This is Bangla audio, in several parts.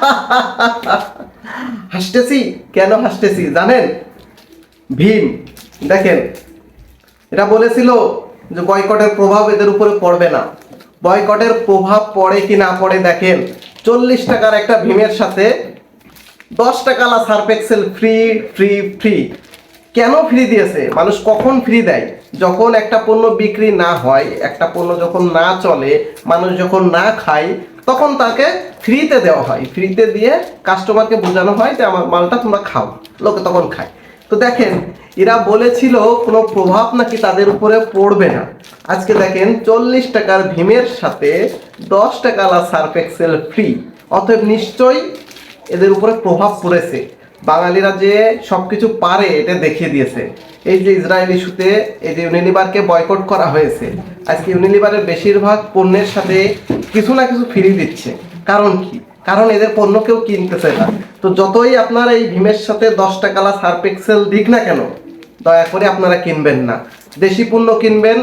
হাসতেছি? কেন হাসতেছি? জানেন? ভীম, দেখেন, এটা বলেছিল যে বয়কটের প্রভাব এদের উপরে পড়বে না। বয়কটের প্রভাব পড়ে কি না পড়ে দেখেন। চল্লিশ টাকার একটা ভীমের সাথে দশ টাকালা Surf Excel free free free. কেন ফ্রি দিয়েছে? মানুষ কখন ফ্রি দেয়? যখন একটা পণ্য বিক্রি না হয়, একটা পণ্য যখন না চলে, মানুষ যখন না খায় তখন তাকে ফ্রিতে দেওয়া হয়। ফ্রিতে দিয়ে কাস্টমারকে বোঝানো হয় যে আমার মালটা তোমরা খাও। লোকে তখন খায়। তো দেখেন, এরা বলেছিল, কোনো প্রভাব নাকি তাদের উপরে পড়বে না। আজকে দেখেন, চল্লিশ টাকার ভীমের সাথে দশ টাকালা সার্ফ এক্সেল ফ্রি অতএব নিশ্চয়ই এদের উপরে প্রভাব পড়েছে। বাঙালিরা যে সব কিছু পারে, এটা দেখিয়ে দিয়েছে। এই যে ইসরায়েল ইস্যুতে, এই যে ইউনিলিভারকে বয়কট করা হয়েছে। আজকে ইউনিলিভারের বেশিরভাগ পণ্যের সাথে কিছু না কিছু ফ্রি দিচ্ছে। কারণ কি? কারণ এদের পণ্য কেউ কিনতেছে না। তো যতই আপনারা এই ভীমের সাথে দশ টাকালা সার্ফ এক্সেল দিক না কেন, দয়া করে আপনারা কিনবেন না। দেশি পণ্য কিনবেন,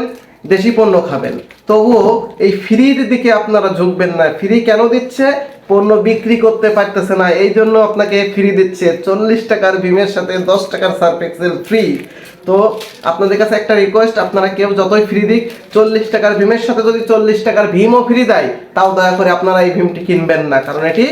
দেশি পণ্য খাবেন। তবুও এই ফ্রির দিকে আপনারা ঝুঁকবেন না। ফ্রি কেন দিচ্ছে? পণ্য বিক্রি করতে পারতেছে না। এই জন্য আপনাকে ফ্রি দিচ্ছে চল্লিশ টাকার ভিমের সাথে দশ টাকার সার্ফ এক্সেল ফ্রি তো আপনাদের কাছে একটা রিকোয়েস্ট আপনারা কেউ যতই ফ্রি দিক, চল্লিশ টাকার ভিমের সাথে যদি চল্লিশ টাকার ভিমও ফ্রি দেয়, তাও দয়া করে আপনারা এই ভিমটি কিনবেন না। কারণ এটি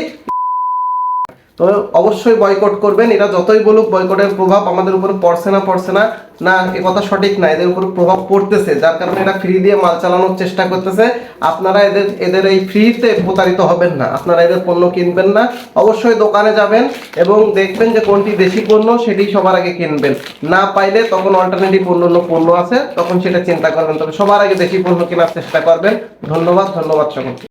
তো অবশ্যই বয়কট করবেন। এরা যতই বলুক বয়কটের প্রভাব আমাদের উপরে পড়ছে না পড়ছে না। না, এ কথা সঠিক না, এদের উপর প্রভাব পড়তেছে। যার কারণে এরা ফ্রি দিয়ে মাল চালানোর চেষ্টা করতেছে। আপনারা এদের এদের এই ফ্রিতে প্রতারিত হবেন না। আপনারা এদের পণ্য কিনবেন না। অবশ্যই দোকানে যাবেন এবং দেখবেন যে কোনটি দেশি পণ্য, সেটি সবার আগে কিনবেন। না পাইলে তখন অল্টারনেটিভ অন্য পণ্য আছে, তখন সেটা চিন্তা করবেন। তবে সবার আগে দেশি পণ্য কেনার চেষ্টা করবেন। ধন্যবাদ ধন্যবাদ সকলকে।